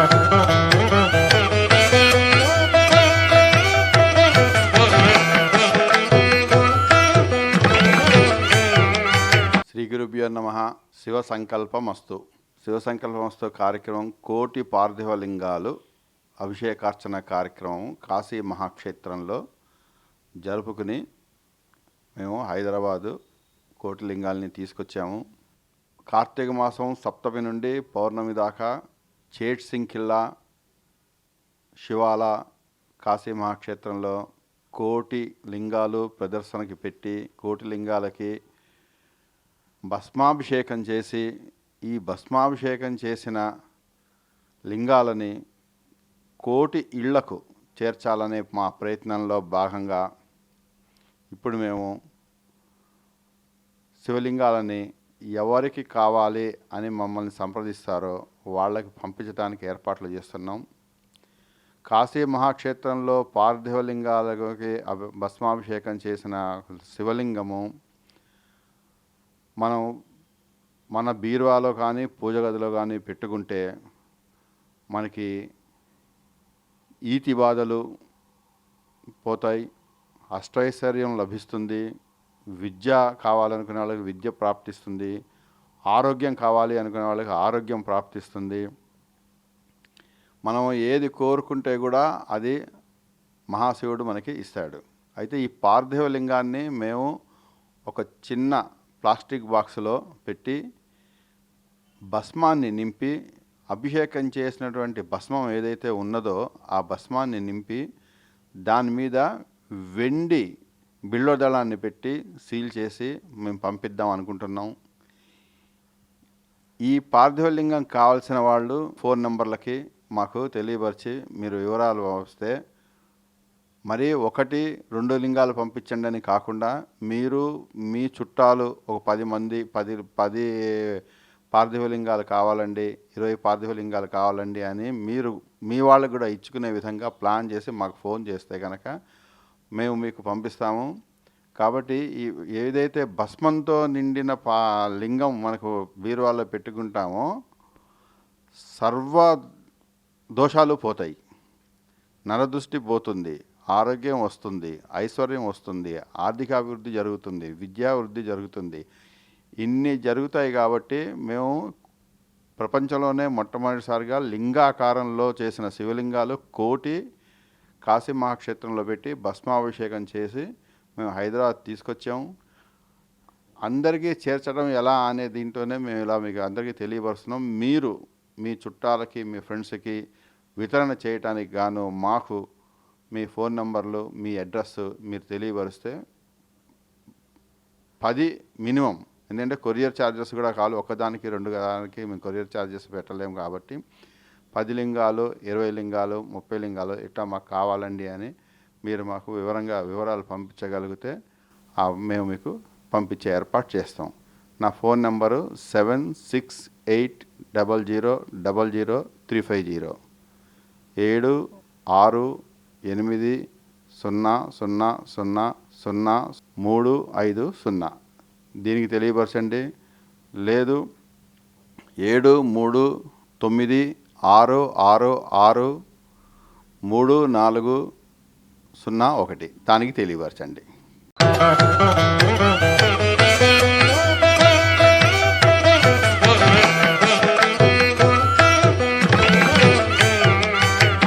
శ్రీ గురుభ్యో నమ. శివ సంకల్పమస్తు. శివ సంకల్పమస్తు కార్యక్రమం కోటి పార్థివ లింగాలు అభిషేకార్చన కార్యక్రమం కాశీ మహాక్షేత్రంలో జరుపుకుని మేము హైదరాబాదు కోటి లింగాల్ని తీసుకొచ్చాము. కార్తీక మాసం సప్తమి నుండి పౌర్ణమి దాకా చేట్ సింగ్ కిల్లా శివాల కాశీ మహాక్షేత్రంలో కోటి లింగాలు ప్రదర్శనకి పెట్టి కోటి లింగాలకి భస్మాభిషేకం చేసి ఈ భస్మాభిషేకం చేసిన లింగాలని కోటి ఇళ్ళకు చేర్చాలనే మా ప్రయత్నంలో భాగంగా ఇప్పుడు మేము శివలింగాలని ఎవరికి కావాలి అని మమ్మల్ని సంప్రదిస్తారో వాళ్ళకి పంపించడానికి ఏర్పాట్లు చేస్తున్నాం. కాశీ మహాక్షేత్రంలో పార్థివలింగాలకి అభి- భస్మాభిషేకం చేసిన శివలింగము మనం మన బీరువాలో కానీ పూజ గదిలో కానీ పెట్టుకుంటే మనకి ఈతి బాధలు పోతాయి. అష్టైశ్వర్యం లభిస్తుంది. విద్య కావాలనుకునే వాళ్ళకి విద్య ప్రాప్తిస్తుంది. ఆరోగ్యం కావాలి అనుకునే వాళ్ళకి ఆరోగ్యం ప్రాప్తిస్తుంది. మనం ఏది కోరుకుంటే కూడా అది మహాశివుడు మనకి ఇస్తాడు. అయితే ఈ పార్థివ లింగాన్ని మేము ఒక చిన్న ప్లాస్టిక్ బాక్స్లో పెట్టి భస్మాన్ని నింపి అభిషేకం చేసినటువంటి భస్మం ఏదైతే ఉన్నదో ఆ భస్మాన్ని నింపి దాని మీద వెండి బిళ్ళోదళాన్ని పెట్టి సీల్ చేసి మేము పంపిద్దాం అనుకుంటున్నాం. ఈ పార్థివలింగం కావాల్సిన వాళ్ళు ఫోన్ నెంబర్లకి మాకు తెలియపరిచి మీరు వివరాలు వస్తే మరి ఒకటి రెండు లింగాలు పంపించండి అని కాకుండా మీరు మీ చుట్టాలు ఒక పది మంది పది పది పార్థివలింగాలు కావాలండి ఇరవై పార్థివలింగాలు కావాలండి అని మీరు మీ వాళ్ళకు కూడా ఇచ్చుకునే విధంగా ప్లాన్ చేసి మాకు ఫోన్ చేస్తే కనుక మేము మీకు పంపిస్తాము. కాబట్టి ఈ ఏదైతే భస్మంతో నిండిన పా లింగం మనకు బీరువాలో పెట్టుకుంటామో సర్వ దోషాలు పోతాయి. నరదృష్టి పోతుంది ఆరోగ్యం వస్తుంది ఐశ్వర్యం వస్తుంది ఆర్థిక అభివృద్ధి జరుగుతుంది విద్యా వృద్ధి జరుగుతుంది. ఇన్ని జరుగుతాయి కాబట్టి మేము ప్రపంచంలోనే మొట్టమొదటిసారిగా లింగాకారంలో చేసిన శివలింగాలు కోటి కాశీ మహాక్షేత్రంలో పెట్టి భస్మాభిషేకం చేసి మేము హైదరాబాద్ తీసుకొచ్చాము. అందరికీ చేర్చడం ఎలా అనే దీంట్లోనే మేము ఇలా మీకు అందరికీ తెలియపరుస్తున్నాం. మీరు మీ చుట్టాలకి మీ ఫ్రెండ్స్కి వితరణ చేయటానికి గాను మాకు మీ ఫోన్ నంబర్లు మీ అడ్రస్ మీరు తెలియపరిస్తే పది మినిమం. ఎందుకంటే కొరియర్ ఛార్జెస్ కూడా కాదు ఒకదానికి రెండు దానికి మేము కొరియర్ ఛార్జెస్ పెట్టలేము కాబట్టి పది లింగాలు ఇరవై లింగాలు ముప్పై లింగాలు ఇట్లా మాకు కావాలండి అని మీరు మాకు వివరంగా వివరాలు పంపించగలిగితే మేము మీకు పంపించే ఏర్పాటు చేస్తాం. నా phone number seven six eight double zero double zero three five zero. ఏడు ఆరు ఎనిమిది సున్నా సున్నా సున్నా సున్నా మూడు ఐదు సున్నా. దీనికి తెలియపరచండి. లేదు ఏడు మూడు తొమ్మిది ఆరు ఆరు ఆరు మూడు నాలుగు సున్నా ఒకటి. దానికి తెలియపరచండి.